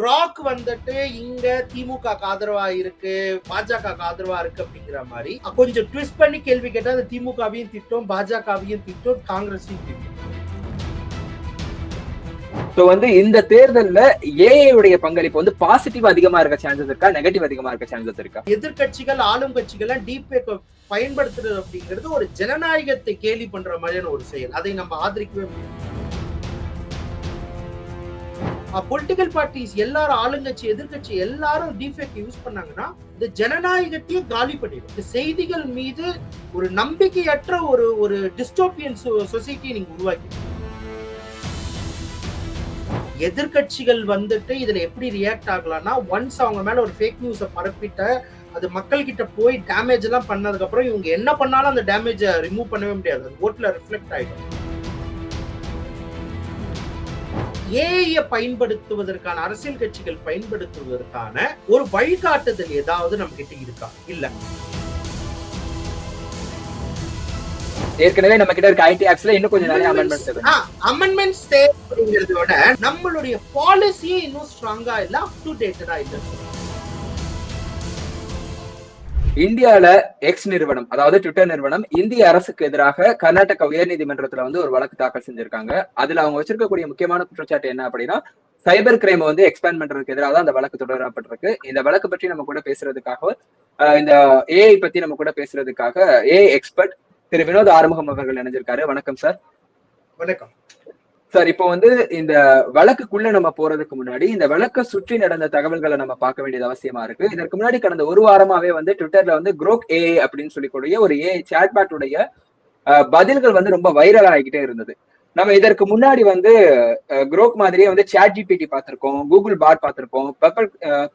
Crack வந்துட்டு இங்க திமுக ஆதரவா இருக்கு பாஜக ஆதரவா இருக்கு அப்படிங்கிற மாதிரி கொஞ்சம் ட்விஸ்ட் பண்ணி கேள்வி கேட்டா அந்த திமுகவையும் திட்டம் பாஜகவையும் திட்டம் காங்கிரஸையும் திட்டம். சோ வந்து இந்த தேர்தல்ல ஏஐ உடைய பங்களிப்பு வந்து பாசிட்டிவ் அதிகமா இருக்க சான்சஸ் இருக்கா நெகட்டிவ் அதிகமா இருக்க சான்சஸ் இருக்கா? எதிர்கட்சிகள் ஆளும் கட்சிகள் டீப் பயன்படுத்துறது அப்படிங்கிறது ஒரு ஜனநாயகத்தை கேலி பண்ற மாதிரியான ஒரு செயல். அதை நம்ம ஆதரிக்கவே முடியாது. Uh, பொலிட்டிக்கல் பார்ட்டிஸ் எல்லாரும் ஆளுங்கட்சி எதிர்கட்சி எல்லாரும் டிஃபெக்ட் யூஸ் பண்ணாங்கன்னா இந்த ஜனநாயகத்தையே காலி பண்ணிடும். இந்த செய்திகள் மீது ஒரு நம்பிக்கையற்ற ஒரு ஒரு டிஸ்டோபியன் சொசைட்டியை நீங்க உருவாக்கி எதிர்கட்சிகள் வந்துட்டு இதுல எப்படி ரியாக்ட் ஆகலாம்னா ஒன்ஸ் அவங்க மேல ஒரு ஃபேக் நியூஸை பரப்பிட்ட அது மக்கள் கிட்ட போய் டேமேஜ் எல்லாம் பண்ணதுக்கு அப்புறம் இவங்க என்ன பண்ணாலும் அந்த டேமேஜை ரிமூவ் பண்ணவே முடியாது. அது ஓட்ல ரிஃப்ளெக்ட் ஆயிடும். ஏஐ பயன்படுத்துவதற்கான அரசியல் கட்சிகள் பயன்படுத்துவதற்கான ஒரு வழிகாட்டுதல் ஏதாவது நம்ம கிட்ட இருக்கா? இல்ல. ஏற்கனவே நம்ம கிட்ட இருக்க ஐடி ஆக்ட்ஸ்ல இன்னும் கொஞ்சம் நிறைய அமெண்ட்மெண்ட்ஸ் அமெண்ட்மெண்ட்ஸ் தேவை அப்படிங்கறத விட நம்மளுடைய பாலிசியே இன்னும் ஸ்ட்ராங்கா இல்ல அப் டு டேட்டடா இல்ல. இந்தியால எக்ஸ் நிறுவனம் அதாவது ட்விட்டர் நிறுவனம் இந்திய அரசுக்கு எதிராக கர்நாடக உயர்நீதிமன்றத்துல வந்து ஒரு வழக்கு தாக்கல் செஞ்சிருக்காங்க. அதுல அவங்க வச்சிருக்கக்கூடிய முக்கியமான குற்றச்சாட்டு என்ன அப்படின்னா சைபர் கிரைம் வந்து எக்ஸ்பேண்ட் பண்றதுக்கு எதிராக தான் அந்த வழக்கு தொடரப்பட்டிருக்கு. இந்த வழக்கு பற்றி நம்ம கூட பேசுறதுக்காக இந்த ஏஐ பத்தி நம்ம கூட பேசுறதுக்காக ஏஐ எக்ஸ்பர்ட் திரு வினோத் ஆறுமுகம் அவர்கள் இணைஞ்சிருக்காரு. வணக்கம் சார் வணக்கம். சார் இப்போ வந்து இந்த வழக்குக்குள்ள நம்ம போறதுக்கு முன்னாடி இந்த வழக்கை சுற்றி நடந்த தகவல்களை நம்ம பார்க்க வேண்டியது அவசியமா இருக்கு. இதற்கு முன்னாடி கடந்த ஒரு வாரமாவே வந்து ட்விட்டர்ல வந்து குரோக் ஏ அப்படின்னு சொல்லிக்கூடிய ஒரு ஏஐ சேட்பேட்டுடைய பதில்கள் வந்து ரொம்ப வைரல் ஆகிக்கிட்டே இருந்தது. நம்ம இதற்கு முன்னாடி வந்து குரோக் மாதிரியே வந்து சாட் ஜிபிடி பார்த்திருக்கோம் கூகுள் பாட் பார்த்திருக்கோம்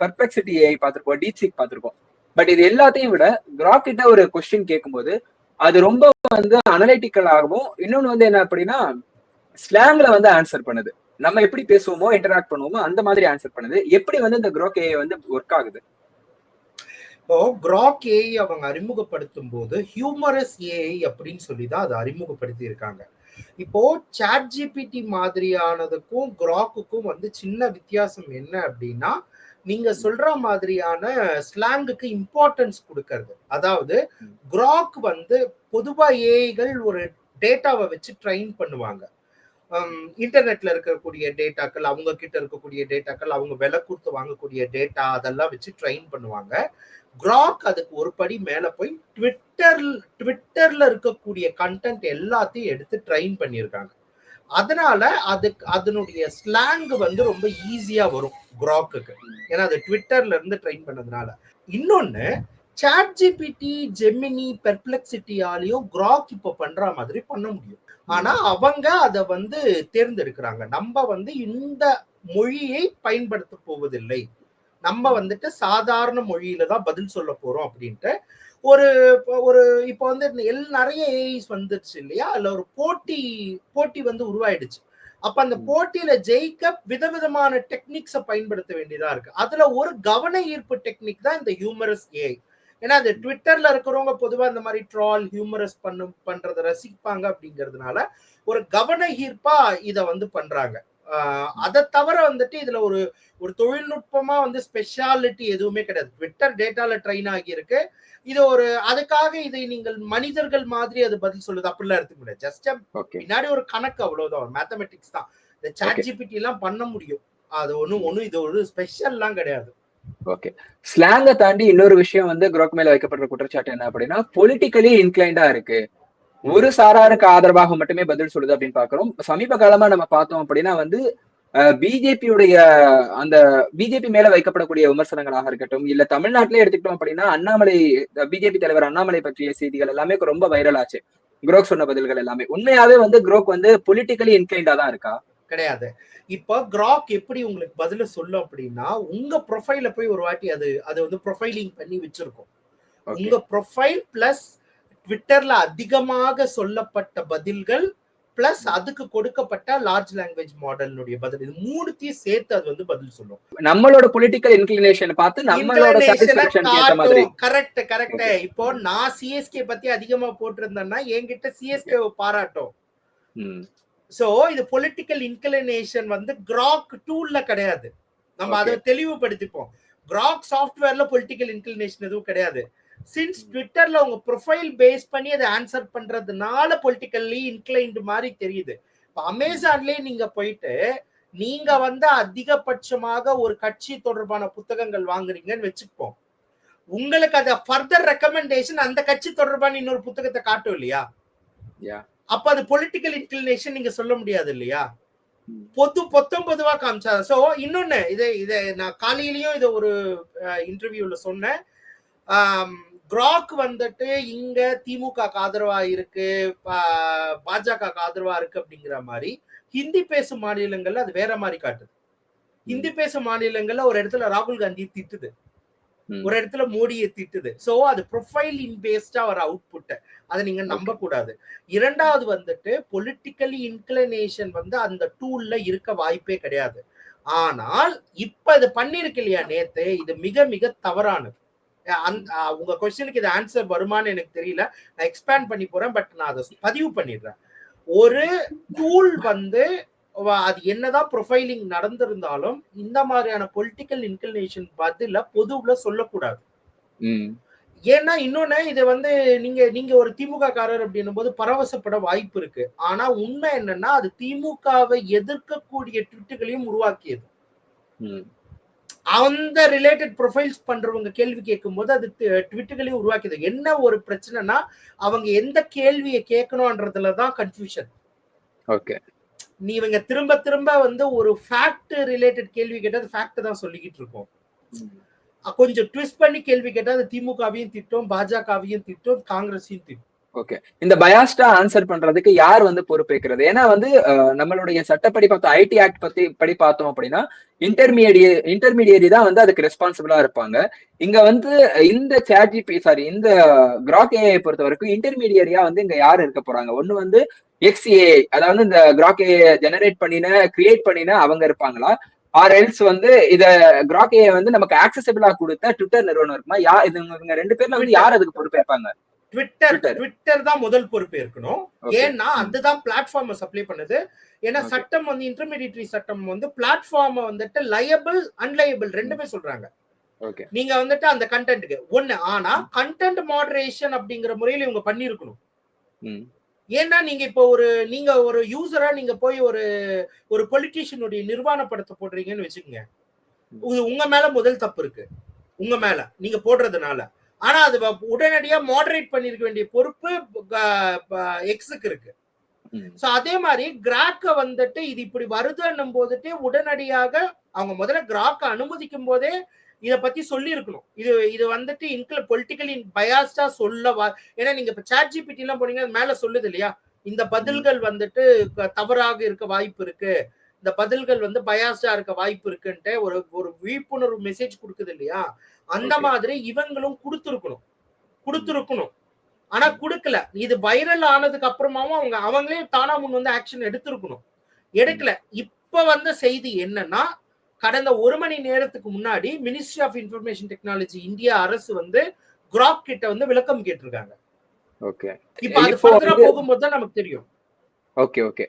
பர்பெக்சிட்டி ஏஐ பார்த்திருக்கோம் டீப்சிக் பார்த்திருக்கோம். பட் இது எல்லாத்தையும் விட கிராக் கிட்ட ஒரு கொஸ்டின் கேட்கும்போது அது ரொம்ப வந்து அனலிட்டிக்கலாகவும் இன்னொன்னு வந்து என்ன அப்படின்னா ஸ்லாங்ல வந்து ஆன்சர் பண்ணுது. நம்ம எப்படி பேசுவோமோ இன்டராக்ட் பண்ணுவோமோ அந்த மாதிரி ஆன்சர் பண்ணுது. எப்படி வந்து இந்த குரோக் ஏஐ வந்து ஒர்க் ஆகுது? இப்போ கிராக் ஏஐ அவங்க அறிமுகப்படுத்தும் போது ஹியூமரஸ் ஏஐ அப்படின்னு சொல்லி தான் அதை அறிமுகப்படுத்தி இருக்காங்க. இப்போ சாட் ஜிபிடி மாதிரியானதுக்கும் கிராக்குக்கும் வந்து சின்ன வித்தியாசம் என்ன அப்படின்னா நீங்க சொல்ற மாதிரியான ஸ்லாங்குக்கு இம்பார்ட்டன்ஸ் கொடுக்கறது. அதாவது கிராக் வந்து பொதுவா ஏஐகள் ஒரு டேட்டாவை வச்சு ட்ரைன் பண்ணுவாங்க. இன்டர்நெட்ல இருக்கக்கூடிய டேட்டாக்கள் அவங்க கிட்ட இருக்கக்கூடிய டேட்டாக்கள் அவங்க விலை கொடுத்து வாங்கக்கூடிய டேட்டா அதெல்லாம் வச்சு ட்ரைன் பண்ணுவாங்க. கிராக் அதுக்கு ஒரு படி மேல போய் ட்விட்டர் ட்விட்டர்ல இருக்கக்கூடிய கண்டென்ட் எல்லாத்தையும் எடுத்து ட்ரெயின் பண்ணியிருக்காங்க. அதனால அதுக்கு அதனுடைய ஸ்லாங் வந்து ரொம்ப ஈஸியா வரும் கிராக்குக்கு ஏன்னா அது ட்விட்டர்ல இருந்து ட்ரைன் பண்ணதுனால. இன்னொன்னு சாட் ஜிபிடி ஜெமினி பெர்ப்ளெக்சிட்டியாலையும் கிராக் இப்போ பண்ற மாதிரி பண்ண முடியும். ஆனா அவங்க அதை வந்து தேர்ந்தெடுக்கிறாங்க. நம்ம வந்து இந்த மொழியை பயன்படுத்த போவதில்லை. நம்ம வந்துட்டு சாதாரண மொழியில தான் பதில் சொல்ல போறோம் அப்படின்ட்டு ஒரு ஒரு இப்போ வந்து எல் நிறைய ஏஐஸ் வந்துருச்சு இல்லையா? அதுல ஒரு போட்டி போட்டி வந்து உருவாயிடுச்சு. அப்ப அந்த போட்டியில ஜெயிக்க விதவிதமான டெக்னிக்ஸை பயன்படுத்த வேண்டியதா இருக்கு. அதுல ஒரு கவன ஈர்ப்பு டெக்னிக் தான் இந்த ஹியூமரஸ் ஏஐ ஏன்னா அது ட்விட்டர்ல இருக்கிறவங்க பொதுவா இந்த மாதிரி ட்ரால் ஹியூமரஸ் பண்ணும் பண்றதை ரசிப்பாங்க அப்படிங்கிறதுனால ஒரு கவன ஈர்ப்பா இத வந்து பண்றாங்க. அதை தவிர வந்துட்டு இதுல ஒரு ஒரு தொழில்நுட்பமா வந்து ஸ்பெஷாலிட்டி எதுவுமே கிடையாது. ட்விட்டர் டேட்டால ட்ரெயின் ஆகி இருக்கு இது ஒரு அதுக்காக இதை நீங்கள் மனிதர்கள் மாதிரி அது பதில் சொல்லுது. அப்படிலாம் எடுத்துக்க முடியாது. ஜஸ்ட் பின்னாடி ஒரு கணக்கு அவ்வளவுதான். மேத்தமெட்டிக்ஸ் தான். இந்த சாட் ஜிபிடி எல்லாம் பண்ண முடியும். அது ஒண்ணும் ஒண்ணும் இது ஒரு ஸ்பெஷல்லாம் கிடையாது. ஓகே ஸ்லாங்க தாண்டி இன்னொரு விஷயம் வந்து குரோக் மேல வைக்கப்படுற குற்றச்சாட்டு என்ன அப்படின்னா பொலிட்டிக்கலி இன்க்ளைண்டா இருக்கு. ஒரு சாராருக்கு ஆதரவாக மட்டுமே பதில் சொல்லுது அப்படின்னு பாக்குறோம் சமீப காலமா நம்ம பார்த்தோம் அப்படின்னா வந்து பிஜேபியுடைய அந்த பிஜேபி மேல வைக்கப்படக்கூடிய விமர்சனங்களாக இருக்கட்டும் இல்ல தமிழ்நாட்டிலே எடுத்துக்கிட்டோம் அப்படின்னா அண்ணாமலை பிஜேபி தலைவர் அண்ணாமலை பற்றிய செய்திகள் எல்லாமே ரொம்ப வைரல் ஆச்சு. குரோக் சொன்ன பதில்கள் எல்லாமே. உண்மையாவே வந்து குரோக் வந்து பொலிட்டிக்கலி இன்க்ளைண்டா தான் இருக்கா? கிடையாது. இப்போ கிராக் எப்படி உங்களுக்கு பதில சொல்லும் அப்படின்னா உங்க ப்ரொஃபைல போய் ஒரு வாட்டி அது அது வந்து ப்ரொஃபைலிங் பண்ணி வச்சிருக்கோம். உங்க ப்ரொஃபைல் பிளஸ் ட்விட்டர்ல அதிகமாக சொல்லப்பட்ட பதில்கள் பிளஸ் அதுக்கு கொடுக்கப்பட்ட லார்ஜ் லாங்குவேஜ் மாடலினுடைய பதில். இது மூணுத்தையும் சேர்த்து அது வந்து பதில் சொல்லும். நம்மளோட பொலிட்டிக்கல் இன்க்ளினேஷன் பார்த்து நம்மளோட கரெக்ட் கரெக்ட் இப்போ நான் சிஎஸ்கே பத்தி அதிகமா போட்டிருந்தேன்னா என்கிட்ட சிஎஸ்கே பாராட்டும். சோ இது பொலிட்டிக்கல் இன்க்ளினேஷன் வந்து கிராக் டூல்ல கிடையாது. நம்ம அதை தெளிவுபடுத்திப்போம். கிராக் சாஃப்ட்வேர்ல பொலிட்டிக்கல் இன்க்ளினேஷன் எதுவும் கிடையாது. சின்ஸ் ட்விட்டர்ல உங்க ப்ரொஃபைல் பேஸ் பண்ணி அதை ஆன்சர் பண்றதுனால பொலிட்டிக்கல்லி இன்க்ளைன்டு மாதிரி தெரியுது. இப்போ அமேசான்லயே நீங்க போயிட்டு நீங்க வந்து அதிகபட்சமாக ஒரு கட்சி தொடர்பான புத்தகங்கள் வாங்குறீங்கன்னு வச்சுப்போம் உங்களுக்கு அந்த ஃபர்தர் ரெக்கமெண்டேஷன் அந்த கட்சி தொடர்பான இன்னொரு புத்தகத்தை காட்டும் இல்லையா. அப்ப அது பொலிட்டிக்கல் இன்க்ளினேஷன் நீங்க சொல்ல முடியாது இல்லையா? ம். பொது பொத்தம் பொதுவா காமிச்சா சோ இன்னொன்னு இதை இதை நான் காலையிலயும் இதை ஒரு இன்டர்வியூல சொன்னேன். கிராக் வந்துட்டு இங்க திமுக ஆதரவா இருக்கு பாஜக ஆதரவா இருக்கு அப்படிங்கிற மாதிரி ஹிந்தி பேசும் மாநிலங்கள்ல அது வேற மாதிரி காட்டுது. ஹிந்தி பேசும் மாநிலங்கள்ல ஒரு இடத்துல ராகுல் காந்தி திட்டுது. ஒரு இடத்துல மோடியை திட்டுது. சோ அது ப்ரொஃபைல் இன் பேஸ்டா வர அவுட்புட் அதை நீங்க நம்ப கூடாது இரண்டாவது வந்துட்டு பொலிட்டிக்கலி இன்க்ளினேஷன் வந்து அந்த டூல்ல இருக்க வாய்ப்பே கிடையாது. ஆனால் இப்ப இது பண்ணிருக்கு இல்லையா நேத்து இது மிக மிக தவறானது. அந்த உங்க கொஸ்டினுக்கு இது ஆன்சர் வருமான்னு எனக்கு தெரியல. நான் எக்ஸ்பேண்ட் பண்ணி போறேன் பட் நான் அதை பதிவு பண்ணிடுறேன். ஒரு டூல் வந்து அது என்னதான் ப்ரொஃபைலிங் நடந்திருந்தாலும் இந்த மாதிரியான பொலிட்டிக்கல் இன்க்ளினேஷன் பதில பொதுவுல சொல்லக்கூடாது. ம். ஏன்னா இன்னொன்னு இது வந்து நீங்க நீங்க ஒரு திமுக காரர் அப்படின்னும் போது பரவசப்பட வாய்ப்பு இருக்கு. ஆனா உண்மை என்னன்னா அது திமுகவை எதிர்க்கக்கூடிய ட்விட்டுகளையும் உருவாக்கியது. ம். அந்த ரிலேட்டட் ப்ரொஃபைல்ஸ் பண்றவங்க கேள்வி கேட்கும் போது அது ட்விட்டுகளையும் உருவாக்கியது. என்ன ஒரு பிரச்சனைனா அவங்க எந்த கேள்வியை கேட்கணும்ன்றதுல தான் கன்ஃபியூஷன் ஓகே. நீ இவங்க திரும்ப திரும்ப வந்து ஒரு ஃபேக்ட் ரிலேட்டட் கேள்வி கேட்டா அது ஃபேக்ட் தான் சொல்லிக்கிட்டு இருக்கோம். கொஞ்சம் ட்விஸ்ட் பண்ணி கேள்வி கேட்டா அது திமுகவையும் திட்டும் பாஜகவையும் திட்டும் காங்கிரஸையும் திட்டும். ஓகே. இந்த பயாஸ்டா ஆன்சர் பண்றதுக்கு யார் வந்து பொறுப்பேற்கிறது ஏன்னா வந்து நம்மளுடைய சட்டப்படி பார்த்தோம் ஐடி ஆக்ட் பத்தி படி பார்த்தோம் அப்படின்னா இன்டர்மீடியே இன்டர்மீடியரி தான் வந்து அதுக்கு ரெஸ்பான்சிபிளா இருப்பாங்க. இங்க வந்து இந்த சேட்ஜிபி சாரி இந்த கிராக் ஏஐ பொறுத்த வரைக்கும் இன்டர்மீடியரியா வந்து இங்க யார் இருக்க போறாங்க? ஒண்ணு வந்து எக்ஸ்ஏ அதாவது இந்த கிராக் ஏஐ ஜெனரேட் பண்ணின கிரியேட் பண்ணின அவங்க இருப்பாங்களா? ஆர் எல்ஸ் வந்து இத கிராக் ஏஐ வந்து நமக்கு ஆக்சசிபிளா கொடுத்த ட்விட்டர் நிறுவனம் இருக்குமா? யா இது இவங்க ரெண்டு பேர்ல வந்து யார் அதுக்கு பொறுப்பேற்பாங்க ட்விட்டர். ட்விட்டர் தான் முதல் பொறுப்பு இருக்கணும். ஏன்னா அதுதான் பிளாட்ஃபார்ம் சப்ளை பண்ணுது. ஏன்னா. சட்டம் வந்து இன்டர்மீடியட்டரி சட்டம் வந்து பிளாட்ஃபார்ம் வந்துட்டு லயபிள் அன்லயபிள் ரெண்டுமே சொல்றாங்க. ஓகே நீங்க வந்துட்டு அந்த கண்டென்ட்டுக்கு ஒண்ணு ஆனா கண்டென்ட் மாடரேஷன் அப்படிங்கிற முறையில இவங்க பண்ணிருக்கணும் ஏன்னா நீங்க இப்போ ஒரு நீங்க ஒரு யூசரா நீங்க போய் ஒரு ஒரு பொலிட்டீஷியனுடைய நிர்வாண படத்தை போடுறீங்கன்னு வச்சுக்கோங்க. உங்க மேல முதல் தப்பு இருக்கு. உங்க மேல. நீங்க போடுறதுனால. ஆனா அது உடனடியா மாடரேட் பண்ணிருக்க வேண்டிய பொறுப்பு எக்ஸுக்கு இருக்கு. சோ அதே மாதிரி கிராக்க வந்துட்டு இது இப்படி வருதுன்னும் போதுட்டு உடனடியாக அவங்க முதல்ல கிராக்க அனுமதிக்கும் போதே இத பத்தி சொல்லி இருக்கணும் இது இது வந்துட்டு இன்க்ள பொலிட்டிக்கலி பயாஸ்டா சொல்ல ஏன்னா நீங்க இப்ப சாட் ஜிபிடி எல்லாம் போனீங்க அது மேல சொல்லுது இல்லையா? இந்த பதில்கள் வந்துட்டு தவறாக இருக்க வாய்ப்பு இருக்கு. இந்த பதில்கள் வந்து பயாஸ்டா இருக்க வாய்ப்பு இருக்குன்ட்டு ஒரு ஒரு விழிப்புணர்வு மெசேஜ் கொடுக்குது இல்லையா? அந்த. மாதிரி இவங்களும் கொடுத்துருக்கணும். கொடுத்துருக்கணும். ஆனா கொடுக்கல. இது வைரல் ஆனதுக்கு அப்புறமாவும் அவங்க அவங்களே தானா முன் வந்து ஆக்ஷன் எடுத்திருக்கணும். எடுக்கல. இப்ப வந்த செய்தி என்னன்னா கடந்த ஒரு மணி நேரத்துக்கு முன்னாடி ministry of information technology India அரசு வந்து கிராக் கிட்ட வந்து விளக்கம் கேட்டிருக்காங்க. ஓகே இப்ப அது ஃபர்தரா போகும்போது தான் நமக்கு தெரியும். ஓகே ஓகே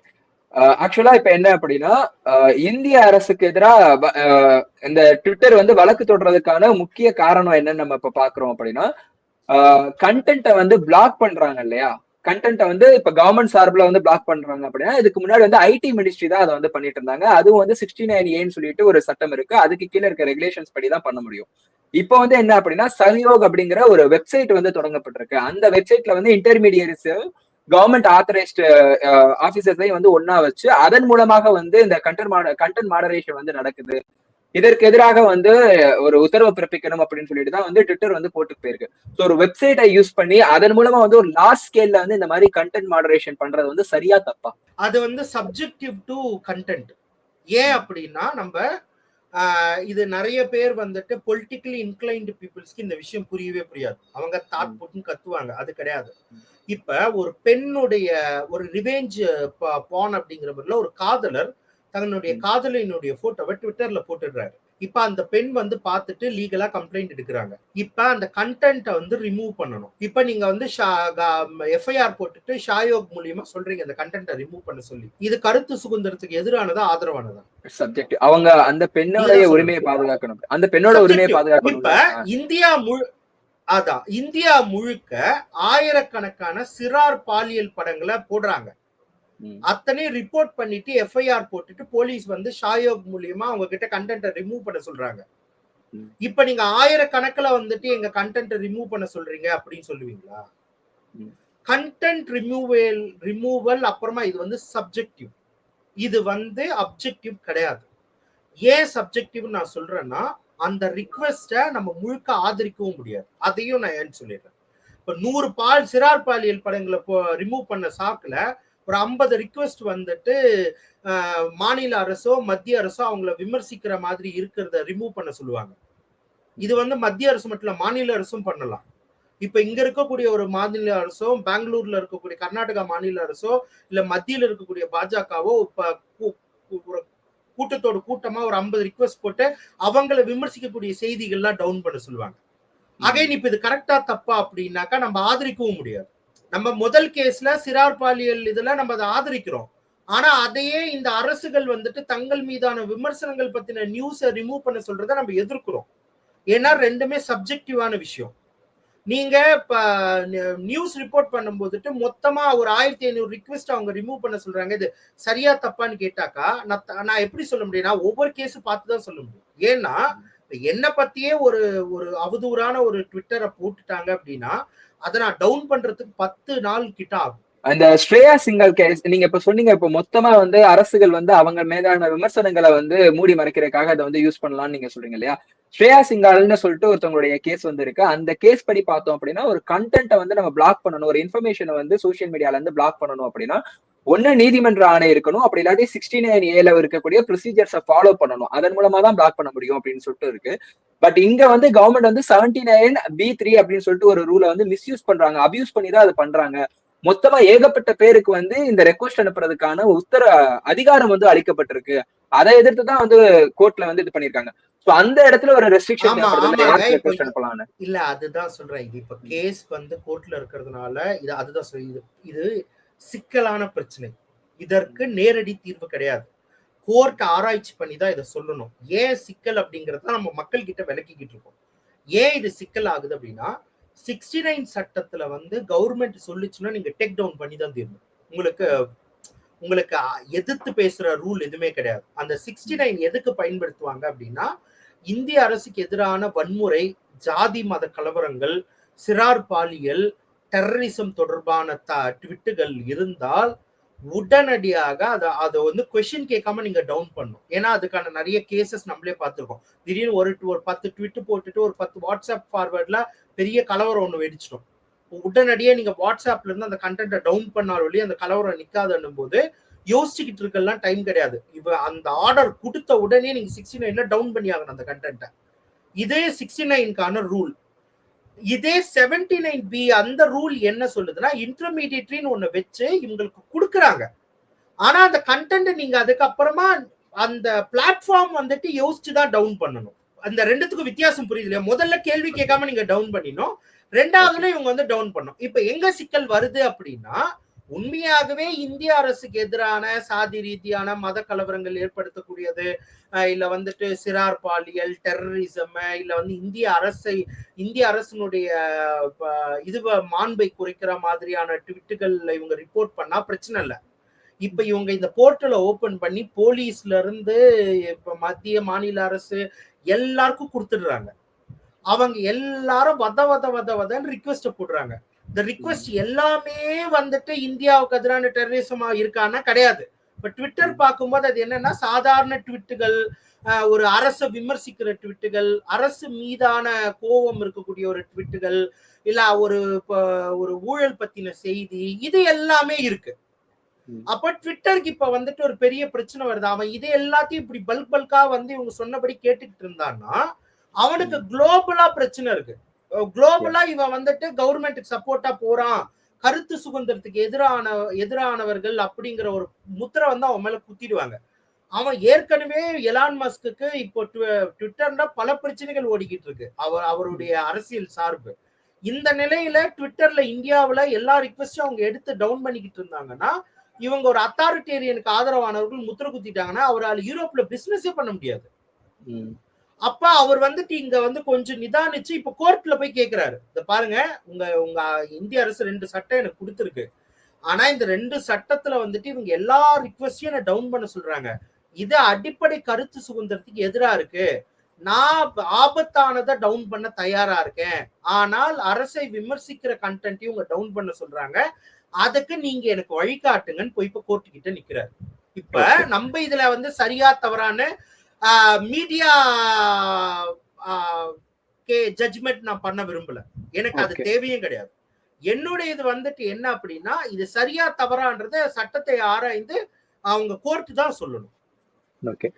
ஆக்சுவலா இப்ப என்ன அப்படின்னா அஹ், இந்திய அரசுக்கு எதிராக இந்த ட்விட்டர் வந்து வழக்கு தொடர்றதுக்கான முக்கிய காரணம் என்னன்னு நம்ம இப்ப பாக்குறோம் அப்படின்னா கண்டென்ட்டை வந்து பிளாக் பண்றாங்க இல்லையா? கண்டென்ட்டை வந்து இப்ப கவர்மெண்ட் சார்பில் வந்து பிளாக் பண்றாங்க அப்படின்னா இதுக்கு முன்னாடி வந்து ஐடி மினிஸ்ட்ரி தான் அதை வந்து பண்ணிட்டு இருந்தாங்க. அதுவும் வந்து சிக்ஸ்டி நைன் ஏன்னு சொல்லிட்டு ஒரு சட்டம் இருக்கு. அதுக்கு கீழே இருக்க ரெகுலேஷன்ஸ் படி தான் பண்ண முடியும். இப்போ வந்து என்ன அப்படின்னா சஹயோக் அப்படிங்கிற ஒரு வெப்சைட் வந்து தொடங்கப்பட்டிருக்கு. அந்த வெப்சைட்ல வந்து இன்டர்மீடியட்ஸ் கவர்மெண்ட் ஆத்தரைஸ்டு ஆஃபீஸர்ஸையும் வந்து ஒன்னா வச்சு அதன் மூலமாக வந்து இந்த கண்டென்ட் மாட கண்டென்ட் மாடரேஷன் வந்து நடக்குது. இதற்கு எதிராக வந்து ஒரு உத்தரவு பிறப்பிக்கணும் அப்படின்னு சொல்லிட்டு தான் வந்து ட்விட்டர் வந்து போட்டு போயிருக்கு. ஸோ ஒரு வெப்சைட்டை யூஸ் பண்ணி அதன் மூலமா வந்து ஒரு லார்ஜ் ஸ்கேல்ல வந்து இந்த மாதிரி கண்டென்ட் மாடரேஷன் பண்றது வந்து சரியா தப்பா? அது வந்து சப்ஜெக்டிவ் டு கண்டென்ட் ஏன் அப்படின்னா நம்ம இது நிறைய பேர் வந்துட்டு பொலிட்டிக்கலி இன்க்ளைன்டு பீப்புள்ஸ்க்கு இந்த விஷயம் புரியவே புரியாது. அவங்க தாட். போட்டுன்னு கத்துவாங்க. அது கிடையாது. இப்ப ஒரு பெண்ணுடைய ஒரு ரிவெஞ்ச் பான் அப்படிங்கிற மாதிரில ஒரு காதலர் தன்னுடைய. காதலினுடைய போட்டோவை ட்விட்டர்ல போட்டுடுறாரு. இப்ப அந்த பெண் வந்து பார்த்துட்டு லீகலா கம்ப்ளைண்ட் எடுக்கிறாங்க. இப்ப அந்த கண்டென்ட்டை வந்து ரிமூவ் பண்ணணும். இப்ப நீங்க வந்து எஃப்ஐஆர் போட்டுட்டு ஷாயோக் மூலியமா சொல்றீங்க அந்த கண்டென்ட்டை ரிமூவ் பண்ண சொல்லி. இது கருத்து சுதந்திரத்துக்கு எதிரானதா ஆதரவானதா? சப்ஜெக்ட் அவங்க அந்த இதுதான் உரிமையை பாதுகாக்கணும். அந்த பெண்ணோட உரிமையை. பாதுகாக்கணும் இப்ப இந்தியா முழு அதான் இந்தியா முழுக்க ஆயிரக்கணக்கான சிறார் பாலியல் படங்களை போடுறாங்க. அத்தனையும் ரிப்போர்ட் பண்ணிட்டு எஃப்ஐஆர் போட்டுட்டு போலீஸ் வந்து ஷாயோக் மூலியமா அவங்க கிட்ட கண்டென்ட்டை ரிமூவ் பண்ண சொல்றாங்க. இப்ப நீங்க ஆயிரக்கணக்கில் வந்துட்டு எங்க கண்டென்ட்டை ரிமூவ் பண்ண சொல்றீங்க அப்படின்னு சொல்லுவீங்களா. கண்டென்ட் ரிமூவல் ரிமூவல் அப்புறமா இது வந்து சப்ஜெக்டிவ் இது வந்து அப்ஜெக்டிவ் கிடையாது. ஏன் சப்ஜெக்டிவ் நான் சொல்றேன்னா அந்த ரிக்வெஸ்ட்டை நம்ம முழுக்க ஆதரிக்கவும் முடியாது. அதையும் நான் ஏன்னு சொல்லிடுறேன். இப்ப நூறு பால் சிறார் பாலியல் படங்களை ரிமூவ் பண்ண சாக்குல ஒரு ஐம்பது ரிக்வெஸ்ட் வந்துட்டு மாநில அரசோ மத்திய அரசோ அவங்கள விமர்சிக்கிற மாதிரி இருக்கிறத ரிமூவ் பண்ண சொல்லுவாங்க. இது வந்து மத்திய அரசு மட்டும் இல்ல மாநில அரசும் பண்ணலாம். இப்ப இங்க இருக்கக்கூடிய ஒரு மாநில அரசோ பெங்களூர்ல இருக்கக்கூடிய கர்நாடகா மாநில அரசோ இல்ல மத்தியில இருக்கக்கூடிய பாஜகவோ இப்ப கூட்டத்தோட கூட்டமா ஒரு ஐம்பது ரிக்வெஸ்ட் போட்டு அவங்கள விமர்சிக்கக்கூடிய செய்திகள்லாம் டவுன் பண்ண சொல்லுவாங்க. அகைன் இப்ப இது கரெக்டா தப்பா அப்படின்னாக்கா நம்ம ஆதரிக்கவும் முடியாது. நம்ம முதல் கேஸ்ல சிறார் பாலியல் இதுல நம்ம அதை ஆதரிக்கிறோம். ஆனா அதையே இந்த அரசுகள் வந்துட்டு தங்கள் மீதான விமர்சனங்கள் பத்தின நியூஸை ரிமூவ் பண்ண சொல்றதை நம்ம எதிர்க்கிறோம். ஏன்னா ரெண்டுமே சப்ஜெக்டிவான விஷயம். நீங்க இப்ப நியூஸ் ரிப்போர்ட் பண்ணும்போதுட்டு மொத்தமா ஒரு ஆயிரத்தி ஐநூறு ரிக்வெஸ்ட் அவங்க ரிமூவ் பண்ண சொல்றாங்க. இது சரியா தப்பான்னு கேட்டாக்கா நான் நான் எப்படி சொல்ல முடியும்னா ஒவ்வொரு கேஸ் பார்த்து தான் சொல்ல முடியும். ஏன்னா என்னை பத்தியே ஒரு ஒரு அவதூறான ஒரு ட்விட்டரை போட்டுட்டாங்க அப்படின்னா அதை நான் டவுன் பண்றதுக்கு பத்து நாள் கிட்ட ஆகும். அந்த ஸ்ரேயா சிங்கல் கேஸ் நீங்க இப்ப சொன்னீங்க இப்ப மொத்தமா வந்து அரசுகள் வந்து அவங்க மேலான விமர்சனங்களை வந்து மூடி மறைக்கிறதுக்காக அதை வந்து யூஸ் பண்ணலாம்னு நீங்க சொல்றீங்க இல்லையா? ஸ்ரேயா சிங்கால்னு சொல்லிட்டு ஒருத்தவங்களுடைய கேஸ் வந்து இருக்கு அந்த கேஸ் படி பார்த்தோம் அப்படின்னா ஒரு கண்டென்ட்டை வந்து நம்ம பிளாக் பண்ணணும். ஒரு இன்ஃபர்மேஷனை வந்து சோஷியல் மீடியால இருந்து பிளாக் பண்ணணும் அப்படின்னா ஒன்னு நீதிமன்ற ஆணை இருக்கணும். அப்படி இல்லாட்டி சிக்ஸ்டி நைன் ஏல இருக்கக்கூடிய ப்ரொசீஜர்ஸை ஃபாலோ பண்ணணும். அதன் மூலமா தான் பிளாக் பண்ண முடியும் அப்படின்னு சொல்லிட்டு இருக்கு. பட் இங்க வந்து கவர்மெண்ட் வந்து செவன்டி நைன் பி த்ரீ அப்படின்னு சொல்லிட்டு ஒரு ரூலை வந்து மிஸ்யூஸ் பண்றாங்க. அபியூஸ் பண்ணி தான் அது பண்றாங்க. மொத்தமா ஏகப்பட்ட பேருக்கு வந்து இந்த ரெக்வஸ்ட் அனுப்புறதுக்கான உத்தர அதிகாரம் வந்து அளிக்கப்பட்டிருக்கு. அதை எதிர்த்து தான் வந்து கோர்ட்ல வந்து இது பண்ணிருக்காங்க. சோ அந்த இடத்துல ஒரு ரெஸ்ட்ரிக்ஷன் இல்ல அதுதான் சொல்றேன். இப்ப கேஸ் வந்து கோர்ட்ல இருக்கிறதுனால இது அதுதான் இது இது சிக்கலான பிரச்சனை. இதற்கு நேரடி தீர்வு கிடையாது. கோர்ட் ஆராய்ச்சி பண்ணி தான் இதை சொல்லணும். ஏன் சிக்கல் அப்படிங்கறத நம்ம மக்கள் கிட்ட விளக்கிக்கிட்டு இருக்கோம். ஏன் இது சிக்கல் ஆகுது அப்படின்னா சிக்ஸ்டி நைன் சட்டத்துல வந்து கவர்மெண்ட் சொல்லிச்சுன்னா நீங்க டேக் டவுன் பண்ணி தான் தீரணும். உங்களுக்கு உங்களுக்கு எதிர்த்து பேசுற ரூல் எதுவுமே கிடையாது. அந்த சிக்ஸ்டி நைன் எதுக்கு பயன்படுத்துவாங்க அப்படின்னா இந்திய அரசுக்கு எதிரான வன்முறை ஜாதி மத கலவரங்கள் சிறார் பாலியல் டெரரிசம் தொடர்பான த ட்விட்டுகள் இருந்தால் உடனடியாக அதை அதை வந்து கொஷின் கேட்காம நீங்க டவுன் பண்ணும் ஏன்னா அதுக்கான நிறைய கேசஸ் நம்மளே பார்த்துருக்கோம். திடீர்னு ஒரு ஒரு பத்து ட்விட்டு போட்டுட்டு ஒரு பத்து வாட்ஸ்அப் ஃபார்வர்ட்ல பெரிய கலவரம் ஒன்று வெடிச்சிட்டோம் உடனடியே நீங்க வாட்ஸ்அப்ல இருந்து அந்த கண்டென்ட்டை டவுன் பண்ணாலும் ஒழிய அந்த கலவரம் நிற்காதுன்னும் போது யோசிச்சுக்கிட்டு இருக்கலாம் டைம் கிடையாது. இப்போ அந்த ஆர்டர் கொடுத்த உடனே நீங்க சிக்ஸ்டி நைன்ல டவுன் பண்ணி ஆகணும் அந்த கண்டென்ட்டை இதே சிக்ஸ்டி நைன்கான ரூல் இதே செவன்டி நைன் பி அந்த ரூல் என்ன சொல்லுதுன்னா இன்டர்மீடியட்ரின்னு ஒண்ணு வச்சு இவங்களுக்கு கொடுக்குறாங்க. ஆனா அந்த கண்டென்ட் நீங்க அதுக்கப்புறமா அந்த பிளாட்ஃபார்ம் வந்துட்டு யோசிச்சு தான் டவுன் பண்ணணும். அந்த ரெண்டுத்துக்கும் வித்தியாசம் புரியுது இல்லையா? முதல்ல கேள்வி கேட்காம நீங்க டவுன் பண்ணினோம் ரெண்டாவதுல இவங்க வந்து டவுன் பண்ணோம் இப்ப எங்க சிக்கல் வருது அப்படின்னா உண்மையாகவே இந்திய அரசுக்கு எதிரான சாதி ரீதியான மத கலவரங்கள் ஏற்படுத்தக்கூடியது. இல்ல வந்துட்டு சிறார் பாலியல் டெரரிசம் இல்ல வந்து இந்திய அரசை இந்திய அரசினுடைய இது மாண்பை குறைக்கிற மாதிரியான ட்விட்டுகள்ல இவங்க ரிப்போர்ட் பண்ணா பிரச்சனை இல்லை. இப்ப இவங்க இந்த போர்ட்டலை ஓபன் பண்ணி போலீஸ்ல இருந்து இப்ப மத்திய மாநில அரசு எல்லாருக்கும் கொடுத்துடுறாங்க. அவங்க எல்லாரும் வத வத வத வதன்னு ரிக்வெஸ்ட் போடுறாங்க. இந்த ரிக்வெஸ்ட் எல்லாமே வந்துட்டு இந்தியாவுக்கு எதிரான டெரரிசமா இருக்கான்னா கிடையாது. இப்ப ட்விட்டர் பார்க்கும்போது அது என்னன்னா சாதாரண ட்விட்டுகள் ஒரு அரசை விமர்சிக்கிற ட்விட்டுகள் அரசு மீதான கோபம் இருக்கக்கூடிய ஒரு ட்விட்டுகள் இல்ல ஒரு இப்ப ஒரு ஊழல் பத்தின செய்தி இது எல்லாமே இருக்கு. அப்ப ட்விட்டருக்கு இப்ப வந்துட்டு ஒரு பெரிய பிரச்சனை வருது. அவன் இது எல்லாத்தையும் இப்படி பல்க் பல்கா வந்து இவங்க சொன்னபடி கேட்டுக்கிட்டு இருந்தான்னா அவனுக்கு குளோபலா பிரச்சனை இருக்கு. குளோபலா இவன் வந்துட்டு கவர்மெண்ட்டுக்கு சப்போர்ட்டா போறான். கருத்து சுதந்திரத்துக்கு எதிரான எதிரானவர்கள் அப்படிங்கிற ஒரு முத்திரை வந்து அவன் மேல குத்திடுவாங்க. அவன் ஏற்கனவே எலான் மஸ்க்கு இப்போ ட்வி- ட்விட்டர்ல பல பிரச்சனைகள் ஓடிக்கிட்டு இருக்கு. அவர் அவருடைய அரசியல் சார்பு. இந்த நிலையில ட்விட்டர்ல இந்தியாவுல எல்லா ரிக்வஸ்டும் அவங்க எடுத்து டவுன் பண்ணிக்கிட்டு இருந்தாங்கன்னா இவங்க ஒரு அத்தாரிட்டேரியனுக்கு ஆதரவானவர்கள் முத்திர குத்திட்டாங்கன்னா அவரால் யூரோப்ல பிசினஸே பண்ண முடியாது. ம். அப்ப அவர் வந்துட்டு இங்க வந்து கொஞ்சம் நிதானிச்சு இப்ப கோர்ட்ல போய் கேக்குறாரு. இந்த பாருங்க உங்க உங்க இந்திய அரசு ரெண்டு சட்டம் எனக்கு கொடுத்துருக்கு. ஆனா இந்த ரெண்டு சட்டத்துல வந்துட்டு இவங்க எல்லா ரிக்வஸ்டையும் என்ன டவுன் பண்ண சொல்றாங்க. இது அடிப்படை கருத்து சுதந்திரத்துக்கு எதிரா இருக்கு. நான் ஆபத்தானதை டவுன் பண்ண தயாரா இருக்கேன். ஆனால் அரசை விமர்சிக்கிற கண்டென்ட்டையும் உங்க டவுன் பண்ண சொல்றாங்க. அதுக்கு நீங்க எனக்கு வழிகாட்டுங்கன்னு போய் இப்ப கோர்ட்டு கிட்ட நிக்கிறாரு. இப்ப நம்ம இதுல வந்து சரியா தவறான மீடியா கே ஜட்ஜ்மெண்ட் நான் பண்ண விரும்பல. எனக்கு அது. தேவையும் கிடையாது. என்னுடைய இது வந்துட்டு என்ன அப்படின்னா இது சரியா தவறான்றத சட்டத்தை ஆராய்ந்து அவங்க கோர்ட் தான் சொல்லணும். ஓகே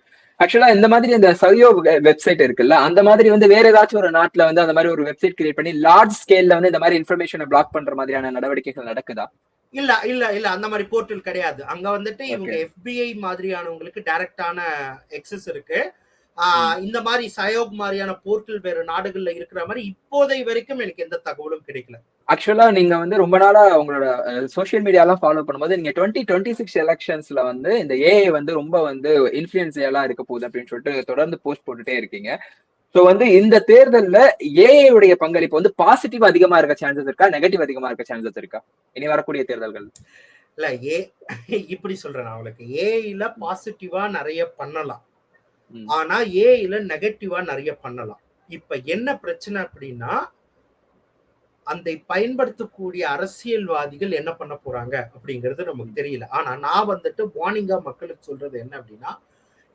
ஆக்சுவலா இந்த மாதிரி இந்த சரியோ வெப்சைட் இருக்குல்ல அந்த மாதிரி வந்து வேற ஏதாச்சும் ஒரு நாட்டுல வந்து அந்த மாதிரி ஒரு வெப்சைட் கிரியேட் பண்ணி லார்ஜ் ஸ்கேல்ல வந்து இந்த மாதிரி இன்ஃபர்மேஷனை பிளாக் பண்ற மாதிரியான நடவடிக்கைகள் நடக்குதா? இல்ல இல்ல இல்ல. அந்த மாதிரி போர்ட்டல் கிடையாது. அங்க வந்துட்டு இவங்க. எஃபிஐ மாதிரியானவங்களுக்கு டைரக்டான எக்ஸஸ் இருக்கு. இந்த மாதிரி சயோக் மாதிரியான போர்ட்டல் வேற நாடுகள்ல இருக்கிற மாதிரி இப்போதை வரைக்கும் எனக்கு எந்த தகவலும் கிடைக்கல. ஆக்சுவலா நீங்க வந்து ரொம்ப நாளா உங்களோட சோஷியல் மீடியாலாம் ஃபாலோ பண்ணும்போது நீங்க டுவெண்ட்டி டுவெண்ட்டி சிக்ஸ் எலெக்ஷன்ஸ்ல வந்து இந்த ஏஐ வந்து ரொம்ப வந்து இன்ஃபுளுன்சியலா இருக்க போகுது அப்படின்னு சொல்லிட்டு தொடர்ந்து போஸ்ட் போட்டுட்டே இருக்கீங்க. சோ வந்து இந்த தேர்தல்ல ஏஐ உடைய பங்களிப்பு வந்து பாசிட்டிவ் அதிகமா இருக்க சான்சஸ் இருக்கா? நெகட்டிவ் அதிகமா இருக்க சான்சஸ் இருக்கா? இனி வரக்கூடிய தேர்தல்கள். இல்ல ஏ இப்படி சொல்றேன் நான் அவளுக்கு ஏஐல பாசிட்டிவா நிறைய பண்ணலாம். ஆனா ஏஐல நெகட்டிவா நிறைய பண்ணலாம். இப்ப என்ன பிரச்சனை அப்படின்னா அந்த பயன்படுத்தக்கூடிய அரசியல்வாதிகள் என்ன பண்ண போறாங்க அப்படிங்கிறது நமக்கு தெரியல. ஆனா நான் வந்துட்டு வார்னிங்கா மக்களுக்கு சொல்றது என்ன அப்படின்னா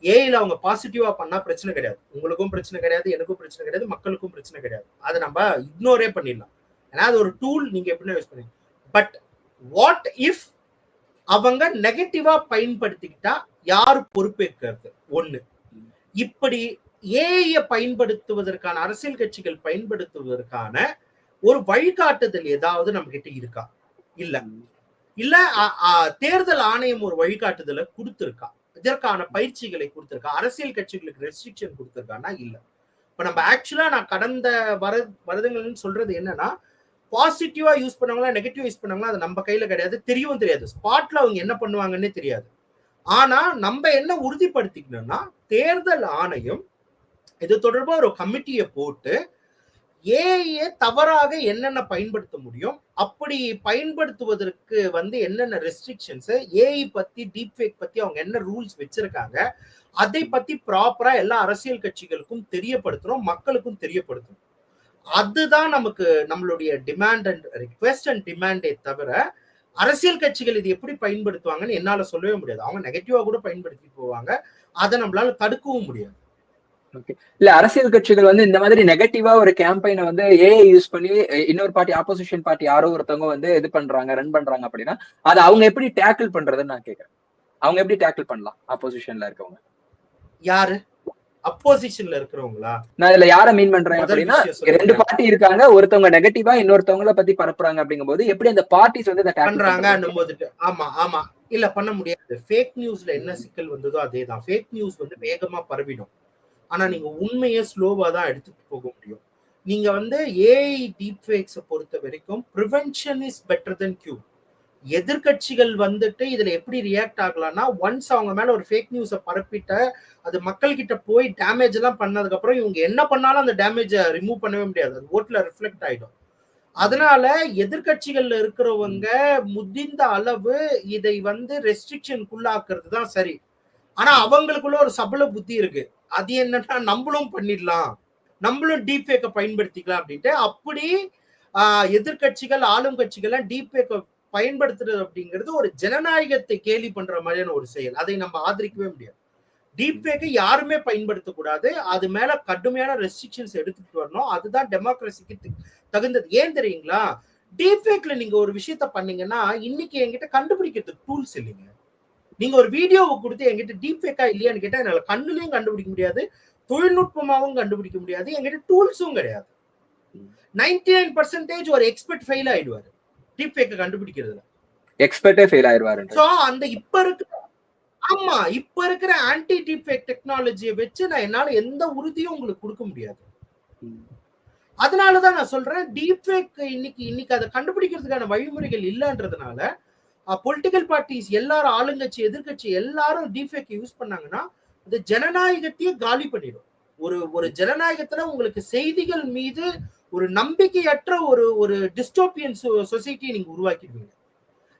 ஏஐல அவங்க பாசிட்டிவா பண்ணா பிரச்சனை கிடையாது. உங்களுக்கும் பிரச்சனை கிடையாது எனக்கும் பிரச்சனை கிடையாது மக்களுக்கும் பிரச்சனை கிடையாது. அதை நம்ம இக்னோரே பண்ணிடலாம். ஏன்னா அது ஒரு டூல் நீங்க எப்படின்னா யூஸ் பண்ணுங்க. பட் வாட் இஃப் அவங்க நெகட்டிவா பயன்படுத்திக்கிட்டா யார் பொறுப்பேற்கிறது ஒண்ணு. இப்படி ஏஐய பயன்படுத்துவதற்கான அரசியல் கட்சிகள் பயன்படுத்துவதற்கான ஒரு வழிகாட்டுதல் ஏதாவது நம்ம கிட்ட இருக்கா? இல்ல. இல்ல அ- தேர்தல் ஆணையம் ஒரு வழிகாட்டுதலை கொடுத்துருக்கா? இதற்கான பயிற்சிகளை கொடுத்திருக்கா? அரசியல் கட்சிகளுக்கு ரெஸ்ட்ரிக்ஷன் கொடுத்திருக்கானா இல்ல. இப்ப நம்ம ஆக்சுவலா நான் கடந்த வர வருடங்கள்னு சொல்றது என்னன்னா பாசிட்டிவா யூஸ் பண்ணவங்களா நெகட்டிவ் யூஸ் பண்ணவங்களா அது நம்ம கையில கிடையாது தெரியவும் தெரியாது. ஸ்பாட்ல அவங்க என்ன பண்ணுவாங்கன்னே தெரியாது. ஆனா நம்ம என்ன உறுதிப்படுத்திக்கணும்னா தேர்தல் ஆணையம் இது தொடர்பா ஒரு கமிட்டியை போட்டு ஏஐயை தவறாக என்னென்ன பயன்படுத்த முடியும்? அப்படி பயன்படுத்துவதற்கு வந்து என்னென்ன ரெஸ்ட்ரிக்ஷன்ஸ் ஏஐ பத்தி டீப் ஃபேக் பத்தி அவங்க என்ன ரூல்ஸ் வச்சிருக்காங்க? அதை பத்தி ப்ராப்பரா எல்லா அரசியல் கட்சிகளுக்கும் தெரியப்படுத்தணும் மக்களுக்கும் தெரியப்படுத்தணும். அதுதான் நமக்கு நம்மளுடைய டிமாண்ட் அண்ட் ரிக்வெஸ்ட் அண்ட் டிமாண்டே தவிர அரசியல் கட்சிகள் இது எப்படி பயன்படுத்துவாங்கன்னு என்னால சொல்லவே முடியாது. அவங்க நெகட்டிவா கூட பயன்படுத்தி போவாங்க. அதை நம்மளால தடுக்கவும் முடியாது. இல்ல அரசியல் கட்சிகள் வந்து இந்த மாதிரி நெகட்டிவா ஒரு கேம்பெயினை வந்து ஏஐ யூஸ் பண்ணி இன்னொரு பார்ட்டி ஆப்போசிஷன் பார்ட்டி யாரோ ஒருத்தவங்க வந்து இது பண்றாங்க ரன் பண்றாங்க அப்படின்னா அதை அவங்க எப்படி டேக்கிள் பண்றதுன்னு நான் கேக்குறேன். அவங்க எப்படி டேக்கிள் பண்ணலாம்? ஆப்போசிஷன்ல இருக்கவங்க. யாரு? அப்போசிஷன்ல இருக்கிறவங்களா? நான் இதுல யார மீன் பண்றேன் அப்படின்னா. ரெண்டு பார்ட்டி இருக்காங்க ஒருத்தவங்க நெகட்டிவா இன்னொருத்தவங்கள பத்தி பரப்புறாங்க அப்படிங்கும்போது எப்படி அந்த பார்ட்டிஸ் வந்து அதை பண்றாங்க ஆமா ஆமா. இல்ல பண்ண முடியாது. ஃபேக் நியூஸ்ல என்ன சிக்கல் வந்ததோ அதேதான். ஃபேக் நியூஸ் வந்து வேகமா பரவிடும். ஆனா நீங்க உண்மையை ஸ்லோவா தான் எடுத்துட்டு போக முடியும். நீங்க வந்து ஏஐ டீப் ஃபேக்ஸை பொறுத்த வரைக்கும் prevention is better than cure எதிர்கட்சிகள் வந்துட்டு இதுல எப்படி ரியாக்ட் ஆகலாம்னா ஒன்ஸ் அவங்க மேல ஒரு ஃபேக் நியூஸை பரப்பிட்ட அது மக்கள் கிட்ட போய் டேமேஜ் எல்லாம் பண்ணதுக்கு அப்புறம் இவங்க என்ன பண்ணாலும் அந்த டேமேஜை ரிமூவ் பண்ணவே முடியாது. அது ஓட்டுல ரிஃப்ளெக்ட் ஆயிடும். அதனால எதிர்கட்சிகள்ல இருக்கிறவங்க முதிர்ந்த அளவு இதை வந்து ரெஸ்ட்ரிக்ஷனுக்குள்ளாக்குறது தான் சரி. ஆனா அவங்களுக்குள்ள ஒரு சபல புத்தி இருக்கு. அது என்னன்னா நம்மளும் பண்ணிடலாம். நம்மளும் டீப் ஃபேக்கை பயன்படுத்திக்கலாம் அப்படின்ட்டு அப்படி எதிர்கட்சிகள் எதிர்க்கட்சிகள் ஆளும் கட்சிகள்லாம் டீப் ஃபேக்கை பயன்படுத்துறது அப்படிங்கிறது ஒரு ஜனநாயகத்தை கேலி பண்ற மாதிரியான ஒரு செயல். அதை நம்ம ஆதரிக்கவே முடியாது. டீப் ஃபேக்கை யாருமே பயன்படுத்தக்கூடாது. அது மேல கடுமையான ரெஸ்ட்ரிக்ஷன்ஸ் எடுத்துட்டு வரணும். அதுதான் டெமோக்ரஸிக்கு தகுந்தது. ஏன் தெரியுங்களா? டீப் ஃபேக்ல நீங்க ஒரு விஷயத்த பண்ணீங்கன்னா இன்னைக்கு என்கிட்ட கண்டுபிடிக்கிறதுக்கு டூல்ஸ் இல்லைங்க. நீங்க ஒரு வீடியோவை கொடுத்து என்கிட்ட டீப் ஃபேக்கா இல்லையான்னு கேட்டா என்னால கண்ணுலயும் கண்டுபிடிக்க முடியாது தொழில்நுட்பமாவும் கண்டுபிடிக்க முடியாது என்கிட்ட டூல்ஸும் கிடையாது. நைன்டி நைன் பர்சன்டேஜ் ஒரு எக்ஸ்பர்ட் ஃபெயில் ஆயிடுவாரு டீப் ஃபேக்கை கண்டுபிடிக்கிறதுல எக்ஸ்பர்ட்டே ஃபெயில் ஆயிருவாரு சோ அந்த இப்ப இருக்கிற ஆமா இப்ப இருக்கிற ஆன்டி டீஃபேக் டெக்னாலஜியை வச்சு நான் என்னால எந்த உறுதியும் உங்களுக்கு கொடுக்க முடியாது. அதனாலதான் நான் சொல்றேன் டீஃபேக் இன்னைக்கு இன்னைக்கு அதை கண்டுபிடிக்கிறதுக்கான வழிமுறைகள் இல்லைன்றதுனால பொலிட்டிக்கல் பார்ட்டிஸ் எல்லாரும் ஆளுங்கட்சி எதிர்கட்சி எல்லாரும் டீஃபேக் யூஸ் பண்ணாங்கன்னா அது ஜனநாயகத்தையே காலி பண்ணிடும். ஒரு ஒரு ஜனநாயகத்துல உங்களுக்கு செய்திகள் மீது ஒரு நம்பிக்கையற்ற ஒரு ஒரு டிஸ்டோபியன் சொசைட்டியை நீங்க உருவாக்கிடுவீங்க.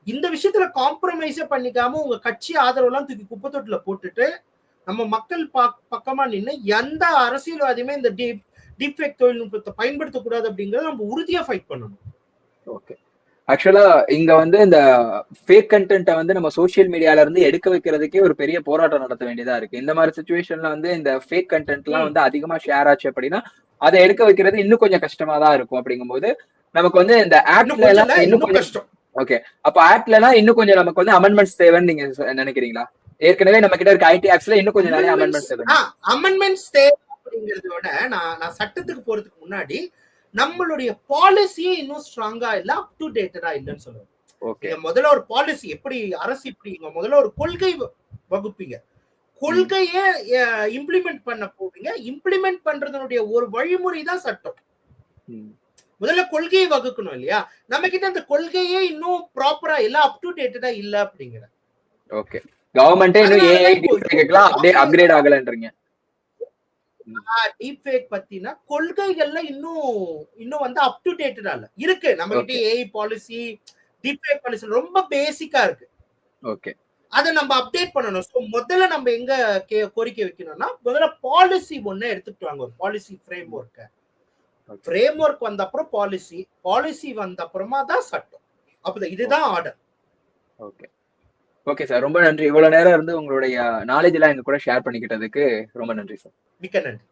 இந்த விஷயத்துல காம்ப்ரமைஸே பண்ணிக்காம உங்க கட்சி ஆதரவெல்லாம் தூக்கி குப்பை போட்டுட்டு நம்ம மக்கள் பக்கமா நின்று எந்த அரசியல்வாதியுமே இந்த டீப் டீப்ஃபேக் தொழில்நுட்பத்தை பயன்படுத்தக்கூடாது அப்படிங்கறத நம்ம உறுதியா ஃபைட் பண்ணணும். ஓகே ஆக்சுவலா இங்க வந்து இந்த ஃபேக் கண்டென்ட்டை வந்து நம்ம சோஷியல் மீடியால இருந்து எடுக்க வைக்கிறதுக்கே ஒரு பெரிய போராட்டம் நடத்த வேண்டியதா இருக்கு. இந்த மாதிரி சுச்சுவேஷன்ல வந்து இந்த ஃபேக் கண்டென்ட்லாம் வந்து அதிகமா ஷேர் ஆச்சு அப்படின்னா அதை எடுக்க வைக்கிறது இன்னும் கொஞ்சம் கஷ்டமா தான் இருக்கும் அப்படிங்கும்போது நமக்கு வந்து இந்த ஆப்ல எல்லாம் இன்னும் கொஞ்சம் கஷ்டம். ஓகே அப்ப ஆப்லலாம் இன்னும் கொஞ்சம் நமக்கு வந்து அமெண்ட்மெண்ட்ஸ் தேவைன்னு நீங்க நினைக்கிறீங்களா? ஏற்கனவே நம்ம கிட்ட இருக்க ஐடி ஆப்ஸ்ல இன்னும் கொஞ்சம் நிறைய அமெண்ட்மெண்ட்ஸ் தேவை அமெண்ட்மெண்ட்ஸ் தேவை அப்படிங்கறத விட நான் நான் சட்டத்துக்கு போறதுக்கு முன்னாடி நம்மளுடைய பாலிசியே இன்னும் ஸ்ட்ராங்கா இல்ல அப் டு டேட்டடா இல்லைன்னு நீங்க முதல்ல ஒரு பாலிசி எப்படி அரசு இப்படி முதல்ல ஒரு கொள்கை வகுப்பீங்க. கொள்கையை இம்ப்ளிமெண்ட் பண்ண போவீங்க. இம்ப்ளிமெண்ட் பண்றதனுடைய ஒரு வழிமுறை தான் சட்டம். முதல்ல கொள்கையை வகுக்கணும் இல்லையா? நம்ம கிட்ட அந்த கொள்கையே இன்னும் ப்ராப்பரா இல்ல அப் டு டேட்டடா இல்ல அப்படிங்கிற. ஓகே கவர்மெண்டே இன்னும் ஏஐ அப்படியே அப்கிரேட் ஆகலன்றீங்க. டீப் ஃபேக் பத்தினா கொள்கைகள்ல இன்னும் இன்னும் வந்து அப் டு டேட்டடா இல்ல. இருக்கு. நம்ம கிட்ட AI policy deep fake policy ரொம்ப பேசிக்கா இருக்கு. ஓகே அதை நம்ம அப்டேட் பண்ணணும். ஸோ முதல்ல நம்ம எங்க கோரிக்கை வைக்கணும்னா முதல்ல பாலிசி ஒண்ணு எடுத்துட்டு வாங்க. ஒரு பாலிசி ஃப்ரேம் ஒர்க்கை ஃப்ரேம் ஒர்க் வந்த அப்புறம் பாலிசி பாலிசி வந்த அப்புறமா தான் சட்டம். அப்பதான் இதுதான் ஆர்டர் ஓகே ஓகே சார் ரொம்ப நன்றி. இவ்வளவு நேரம் இருந்து உங்களுடைய நாலேஜ் எல்லாம் எங்க கூட ஷேர் பண்ணிக்கிட்டதுக்கு ரொம்ப நன்றி சார் மிக்க நன்றி.